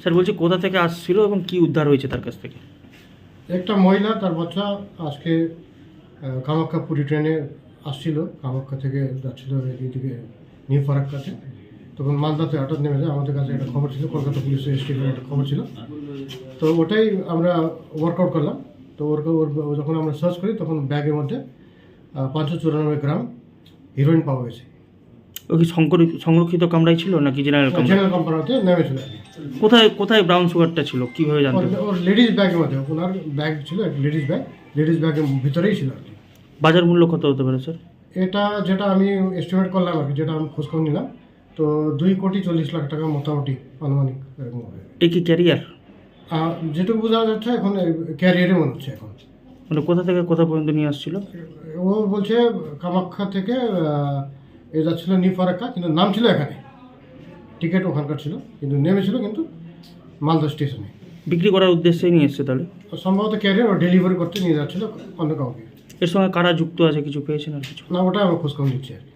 Sir বলছি, কোথা থেকে আসছিল এবং কি উদ্ধার হয়েছে তার কাছ থেকে? একটা মহিলা, তার বাচ্চা আজকে কামাখ্যা পুরী ট্রেনে আসছিল। কামাখ্যা থেকে যাচ্ছিল এইদিকে নিউ ফারাক্কাতে। তখন মালদাতে হঠাৎ নেমে যায়। আমাদের কাছে একটা খবর ছিল, কলকাতা পুলিশের স্টেটের একটা খবর ছিল। তো ওটাই আমরা ওয়ার্কআউট করলাম। তো যখন আমরা সার্চ করি, তখন ব্যাগের মধ্যে পাঁচশো চুরানব্বই গ্রাম হিরোইন পাওয়া গেছে। ও কি সংকরি- সংরক্ষিত কামরাই ছিল নাকি জেনারেল কামরা? জেনারেল কোম্পানিতে নেমেছিল কোথায় কোথায় ব্রাউন সুগারটা ছিল? কীভাবে জানতে ওর লেডিস ব্যাগের মধ্যে ওনার ব্যাগ ছিল লেডিস ব্যাগ লেডিস ব্যাগের ভিতরেই ছিল আর কি। বাজার মূল্য কত হতে পারে স্যার এটা যেটা আমি এস্টিমেট করলাম আর কি যেটা আমি খোঁজখবর নিলাম তো দুই কোটি চল্লিশ লাখ টাকা মোটামুটি আনুমানিক এরকম হবে। এ কি ক্যারিয়ার যেটুকু বোঝা যাচ্ছে এখন ক্যারিয়ারে মনে হচ্ছে এখন। মানে কোথা থেকে কোথা পর্যন্ত নিয়ে আসছিল? ও বলছে কামাখ্যা থেকে আহ, ছিল যাচ্ছিল নিউ ফারাক্কা কিন্তু নাম ছিল এখানে। টিকিট ওখানকার ছিল কিন্তু নেমেছিল কিন্তু মালদা স্টেশনে। বিক্রি করার উদ্দেশ্যে নিয়ে এসছে তাহলে? সম্ভবত ক্যারিয়ার ও ডেলিভারি করতে নিয়ে যাচ্ছিল অন্য কাউকে। এর সঙ্গে কারা যুক্ত আছে কিছু পেয়েছেন আর কিছু? না ওটা আমি খোঁজখবর নিচ্ছি আর কি।